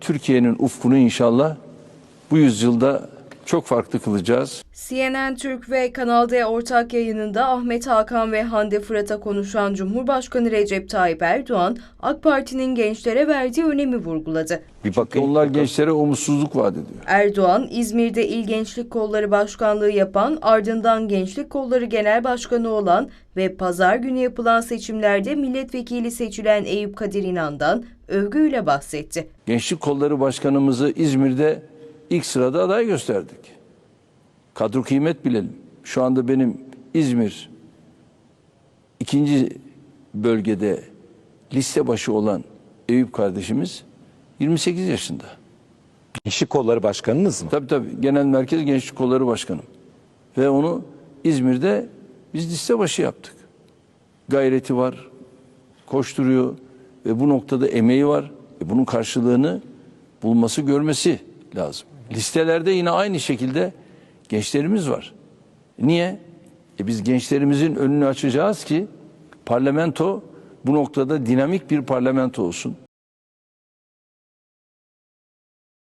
Türkiye'nin ufkunu inşallah bu yüzyılda çok farklı kılacağız. CNN Türk ve Kanal D ortak yayınında Ahmet Hakan ve Hande Fırat'a konuşan Cumhurbaşkanı Recep Tayyip Erdoğan, AK Parti'nin gençlere verdiği önemi vurguladı. Bir bakın. Onlar gençlere umutsuzluk vaat ediyor. Erdoğan, İzmir'de İl Gençlik Kolları Başkanlığı yapan, ardından Gençlik Kolları Genel Başkanı olan ve pazar günü yapılan seçimlerde milletvekili seçilen Eyüp Kadir İnan'dan övgüyle bahsetti. Gençlik Kolları Başkanımızı İzmir'de ilk sırada aday gösterdik. Kadro kıymet bilelim. Şu anda benim İzmir ikinci bölgede liste başı olan Eyüp kardeşimiz 28 yaşında. Gençlik Kolları Başkanınız mı? Tabii tabii. Genel Merkez Gençlik Kolları Başkanım. Ve onu İzmir'de biz liste başı yaptık. Gayreti var, koşturuyor ve bu noktada emeği var. E bunun karşılığını bulması, görmesi lazım. Listelerde yine aynı şekilde gençlerimiz var. Niye? E biz gençlerimizin önünü açacağız ki parlamento bu noktada dinamik bir parlamento olsun.